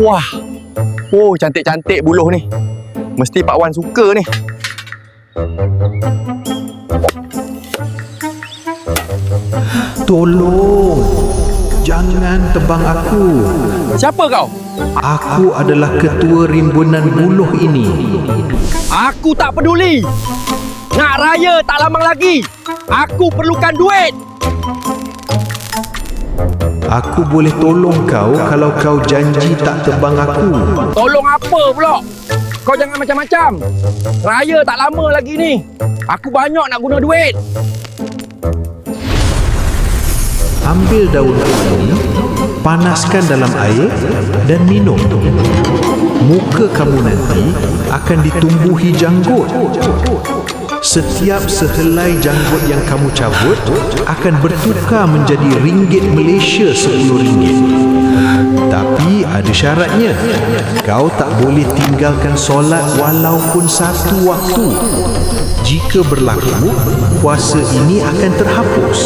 Wah. Oh, cantik-cantik buluh ni. Mesti Pak Wan suka ni. Tolong. Jangan tebang aku. Siapa kau? Aku adalah ketua rimbunan buluh ini. Aku tak peduli. Nak raya tak lama lagi. Aku perlukan duit. Aku boleh tolong kau kalau kau janji tak tebang aku. Tolong apa pula? Kau jangan macam-macam. Raya tak lama lagi ni. Aku banyak nak guna duit. Ambil daun ini, panaskan dalam air dan minum. Muka kamu nanti akan ditumbuhi janggut. Setiap sehelai janggut yang kamu cabut akan bertukar menjadi ringgit Malaysia RM10. Tapi ada syaratnya. Kau tak boleh tinggalkan solat walaupun satu waktu. Jika berlaku, puasa ini akan terhapus.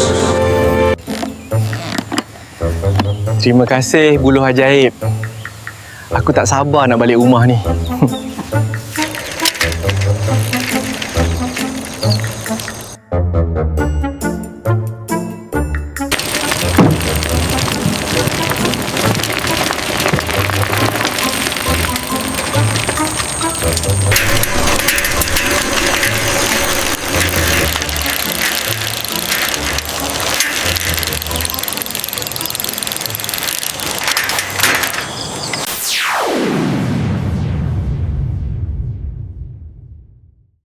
Terima kasih buluh ajaib. Aku tak sabar nak balik rumah ni.